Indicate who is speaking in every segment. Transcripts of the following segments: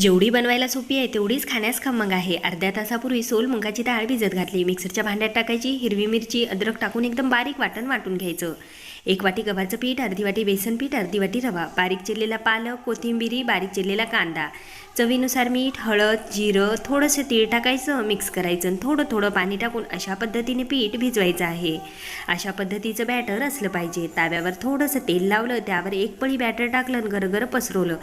Speaker 1: जेवढी बनवायला सोपी आहे तेवढीच खाण्यास खमंग आहे. अर्ध्या तासापूर्वी सोल मुंगाची डाळ भिजत घातली. मिक्सरच्या भांड्यात टाकायची हिरवी मिरची अद्रक टाकून एकदम बारीक वाटण वाटून घ्यायचं. एक वाटी गव्हाचं पीठ अर्धी वाटी बेसन पीठ अर्धी वाटी रवा बारीक चिरलेला पालक कोथिंबिरी बारीक चिरलेला कांदा. चवीनुसार मीठ हळद जिरं थोडंसं तीळ टाकायचं मिक्स करायचं आणि थोडं थोडं पाणी टाकून अशा पद्धतीने पीठ भिजवायचं आहे. अशा पद्धतीचं बॅटर असलं पाहिजे. ताव्यावर थोडंसं तेल लावलं त्यावर एक पळी बॅटर टाकलं आणि गरगर पसरवलं.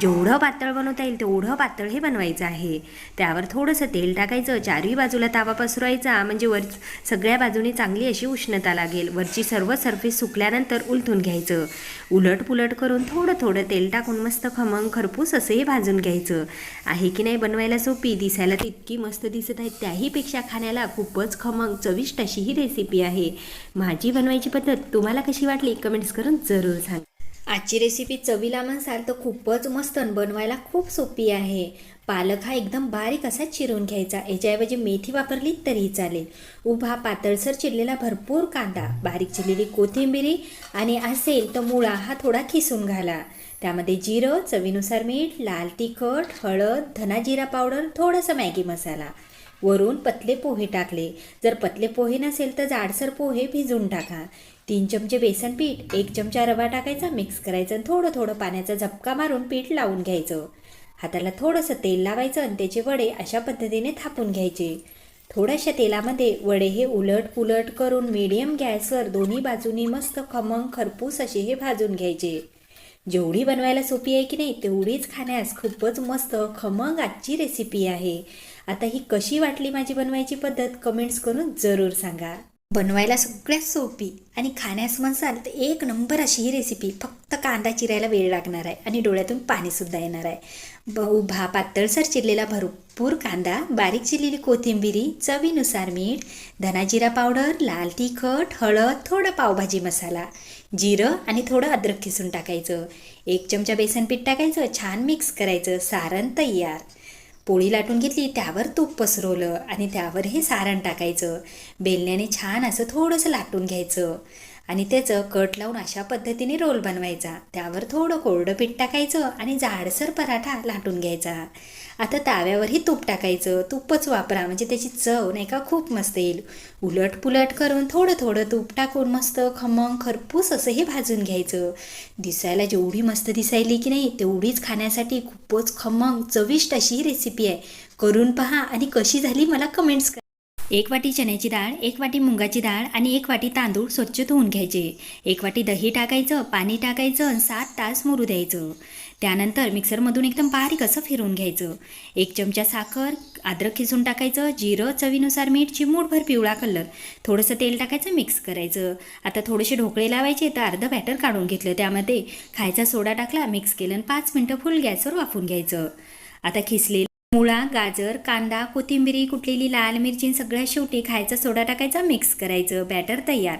Speaker 1: जेवढं पातळ बनवता येईल तेवढं पातळ हे बनवायचं आहे. त्यावर थोडंसं तेल टाकायचं चारही बाजूला तावा पसरवायचा म्हणजे वर सगळ्या बाजूने चांगली अशी उष्णता लागेल. वरची सर्व सरफेस सुकल्यानंतर उलथून घ्यायचं. उलट पुलट करून थोडं थोडं तेल टाकून मस्त खमंग खरपूस असंही भाजून घ्यायचं. आहे की नाही बनवायला सोपी? दिसायला तितकी इतकी मस्त दिसत आहे. त्याहीपेक्षा खाण्याला खूपच खमंग चविष्ट अशी ही रेसिपी आहे. माझी बनवायची पद्धत तुम्हाला कशी वाटली? कमेंट्स करून जरूर सांगा. आजची रेसिपी चवीला म्हणसाल तर खूपच मस्त बनवायला खूप सोपी आहे. पालक हा एकदम बारीक असा चिरून घ्यायचा. याच्याऐवजी मेथी वापरली तरी चालेल. उभा पातळसर चिरलेला भरपूर कांदा बारीक चिरलेली कोथिंबिरी आणि असेल तर मुळा हा थोडा खिसून घाला. त्यामध्ये जिरं चवीनुसार मीठ लाल तिखट हळद धना जिरा पावडर थोडासा मॅगी मसाला. वरून पतले पोहे टाकले. जर पतले पोहे नसेल तर जाडसर पोहे भिजून टाका. तीन चमचे बेसन पीठ एक चमचा रवा टाकायचा मिक्स करायचं आणि थोडं थोडं पाण्याचा झपका मारून पीठ लावून घ्यायचं. हाताला थोडंसं तेल लावायचं आणि त्याचे वडे अशा पद्धतीने थापून घ्यायचे. थोड्याशा तेलामध्ये वडे हे उलट पुलट करून मीडियम गॅसवर दोन्ही बाजूनी मस्त खमंग खरपूस असे हे भाजून घ्यायचे. जेवढी बनवायला सोपी आहे की नाही तेवढीच खाण्यास खूपच मस्त खमंग आजची रेसिपी आहे. आता ही कशी वाटली माझी बनवायची पद्धत कमेंट्स करून जरूर सांगा. बनवायला सगळ्यात सोपी आणि खाण्यास म्हणसाल तर एक नंबर अशी ही रेसिपी फक्त कांदा चिरायला वेळ लागणार आहे आणि डोळ्यातून पाणीसुद्धा येणार आहे. ब उभा पातळसर चिरलेला भरपूर कांदा बारीक चिरलेली कोथिंबिरी चवीनुसार मीठ धनाजिरा पावडर लाल तिखट हळद थोडा पावभाजी मसाला जिरं आणि थोडं अद्रक खिसून टाकायचं. एक चमचा बेसन पीठ टाकायचं छान मिक्स करायचं सारण तयार. पोळी लाटून घेतली त्यावर तूप पसरवलं आणि त्यावर हे सारण टाकायचं. बेलण्याने छान असं थोडंसं लाटून घ्यायचं. आणि त्याचं कट लावून अशा पद्धतीने रोल बनवायचा. त्यावर थोडं कोरडं पीठ टाकायचं आणि जाडसर पराठा लाटून घ्यायचा. आता ताव्यावरही तूप टाकायचं. तूपच वापरा म्हणजे त्याची चव नाही का खूप मस्त येईल. उलट पुलट करून थोडं थोडं तूप टाकून मस्त खमंग खरपूस असं हे भाजून घ्यायचं. दिसायला जेवढी मस्त दिसायली की नाही तेवढीच खाण्यासाठी खूपच खमंग चविष्ट अशी ही रेसिपी आहे. करून पहा आणि कशी झाली मला कमेंट्स करा. एक वाटी चण्याची डाळ एक वाटी मुंगाची डाळ आणि एक वाटी तांदूळ स्वच्छ धुवून घ्यायचे. एक वाटी दही टाकायचं पाणी टाकायचं आणि सात तास मुरू द्यायचं. त्यानंतर मिक्सरमधून एकदम बारीक असं फिरवून घ्यायचं. एक चमचा साखर अद्रक खिसून टाकायचं जिरं चवीनुसार मीठ चिमूटभर पिवळा कलर. थोडंसं तेल टाकायचं मिक्स करायचं. आता थोडेसे ढोकळे लावायचे तर अर्धं बॅटर काढून घेतलं. त्यामध्ये खायचा सोडा टाकला मिक्स केलं आणि पाच मिनटं फुल गॅसवर वाफून घ्यायचं. आता खिसलेलं मुळा गाजर कांदा कोथिंबिरी कुटलेली लाल मिरची सगळ्या शेवटी खायचा सोडा टाकायचा मिक्स करायचं. बॅटर तयार.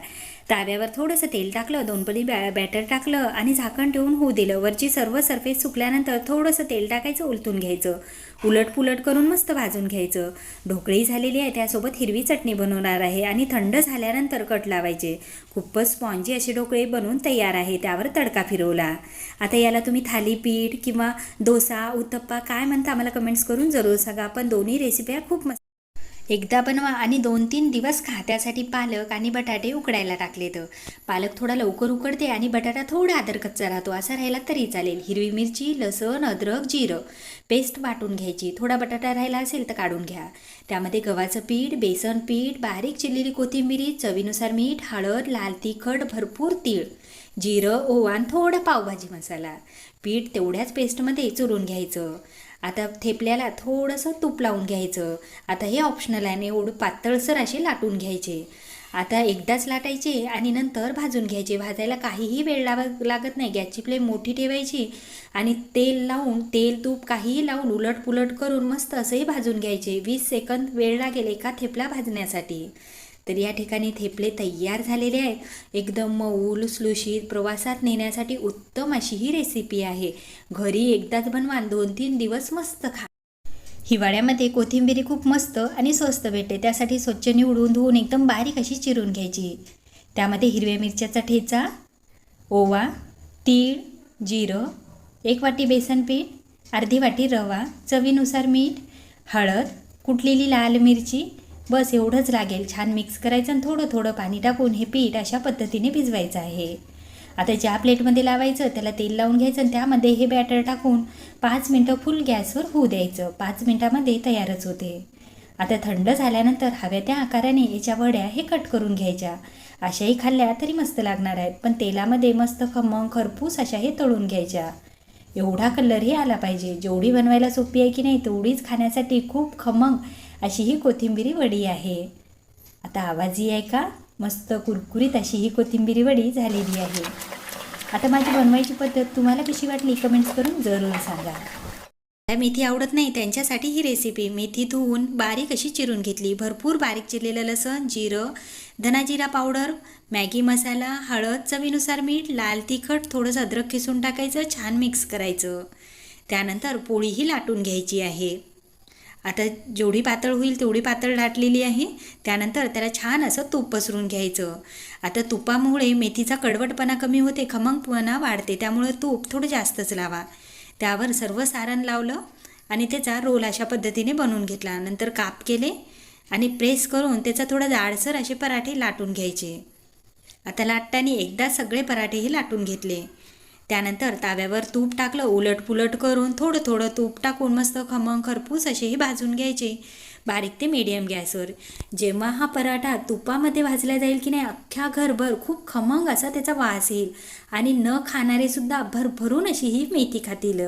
Speaker 1: ताव्यावर थोडंसं तेल टाकलं दोनपटी बॅ बॅटर टाकलं आणि झाकण ठेवून होऊ दिलं. वरची सर्व सरफेस सुकल्यानंतर थोडंसं तेल टाकायचं उलटून घ्यायचं. उलट पुलट करून मस्त भाजून घ्यायचं. ढोकळी झालेली आहे त्यासोबत हिरवी चटणी बनवणार आहे आणि थंड झाल्यानंतर कट लावायचे. खूपच स्पॉन्जी असे ढोकळे बनवून तयार आहे त्यावर तडका फिरवला. आता याला तुम्ही थालीपीठ किंवा डोसा उत्तप्पा काय म्हणता आम्हाला कमेंट्स करून जरूर सांगा. पण दोन्ही रेसिप्या खूप मस्त एकदा बनवा आणि दोन तीन दिवस खा त्यासाठी पालक आणि बटाटे उकडायला टाकलेत पालक थोडा लवकर उकडते आणि बटाटा थोडा आदर कच्चा राहतो असा राहिला तरी चालेल. हिरवी मिरची लसण अद्रक जिरं. पेस्ट वाटून घ्यायची. थोडा बटाटा राहिला असेल तर काढून घ्या. त्यामध्ये गव्हाचं पीठ बेसन पीठ बारीक चिरलेली कोथिंबिरी चवीनुसार मीठ हळद लाल तिखट भरपूर तीळ. जिरं ओवा आणि थोडा पावभाजी मसाला. पीठ तेवढ्याच पेस्टमध्ये चुरून घ्यायचं. आता थेपल्याला थोडंसं तूप लावून घ्यायचं. आता हे ऑप्शनल आहे एवढं पातळसर असे लाटून घ्यायचे. आता एकदाच लाटायचे आणि नंतर भाजून घ्यायचे. भाजायला काहीही वेळ लाव लागत नाही. गॅसची फ्लेम मोठी ठेवायची आणि तेल लावून तेल तूप काहीही लावून उलट पुलट करून मस्त असंही भाजून घ्यायचे. वीस सेकंद वेळ लागेल एका थेपला भाजण्यासाठी. तर या ठिकाणी थेपले तयार झालेले आहेत एकदम मऊ लुसलुशीत प्रवासात नेण्यासाठी उत्तम अशी ही रेसिपी आहे. घरी एकदाच बनवा दोन तीन दिवस मस्त खा. हिवाळ्यामध्ये कोथिंबिरी खूप मस्त आणि स्वस्त भेटते त्यासाठी स्वच्छ निवडून धुवून एकदम बारीक अशी चिरून घ्यायची. त्यामध्ये हिरव्या मिरच्याचा ठेचा ओवा तीळ जिरं एक वाटी बेसन पीठ
Speaker 2: अर्धी वाटी रवा चवीनुसार मीठ हळद कुटलेली लाल मिरची बस एवढंच लागेल. छान मिक्स करायचं आणि थोडं थोडं पाणी टाकून हे पीठ अशा पद्धतीने भिजवायचं आहे. आता ज्या प्लेटमध्ये लावायचं त्याला तेल लावून घ्यायचं आणि त्यामध्ये हे बॅटर टाकून पाच मिनटं फुल गॅसवर होऊ द्यायचं. पाच मिनटामध्ये तयारच होते. आता थंड झाल्यानंतर हव्या त्या आकाराने याच्या वड्या हे कट करून घ्यायच्या. अशाही खाल्ल्या तरी मस्त लागणार आहेत. पण तेलामध्ये मस्त खमंग खरपूस अशा हे तळून घ्यायच्या. एवढा कलरही आला पाहिजे. जेवढी बनवायला सोपी आहे की नाही तेवढीच खाण्यासाठी खूप खमंग अशी ही कोथिंबिरी वडी आहे. आता आवाजही आहे का? मस्त कुरकुरीत अशी ही कोथिंबिरी वडी झालेली आहे. आता माझी बनवायची पद्धत तुम्हाला कशी वाटली कमेंट्स करून जरूर सांगा. मला मेथी आवडत नाही? त्यांच्यासाठी ही रेसिपी मेथी धुवून बारीक अशी चिरून घेतली. भरपूर बारीक चिरलेलं लसण जिरं धनाजिरा पावडर मॅगी मसाला हळद चवीनुसार मीठ लाल तिखट थोडंसं अद्रक खिसून टाकायचं छान मिक्स करायचं. त्यानंतर पोळीही लाटून घ्यायची आहे. आता जेवढी पातळ होईल तेवढी पातळ लाटलेली आहे. त्यानंतर त्याला छान असं तूप पसरून घ्यायचं. आता तुपामुळे मेथीचा कडवटपणा कमी होते खमंगपणा वाढते त्यामुळे तूप थोडं जास्तच लावा. त्यावर सर्व सारण लावलं आणि त्याचा रोल अशा पद्धतीने बनवून घेतला. नंतर काप केले आणि प्रेस करून त्याचा थोडा जाडसर असे पराठे लाटून घ्यायचे. आता लाटताना एकदा सगळे पराठेही लाटून घेतले. त्यानंतर ताव्यावर तूप टाकलं उलट पुलट करून थोडं थोडं तूप टाकून मस्त खमंग खरपूस असेही भाजून घ्यायचे. बारीक ते मीडियम गॅसवर. जेव्हा हा पराठा तुपामध्ये भाजला जाईल की नाही अख्ख्या घरभर खूप खमंग असा त्याचा वास येईल. आणि न खाणारे सुद्धा भरभरून अशी ही मेथी खातील.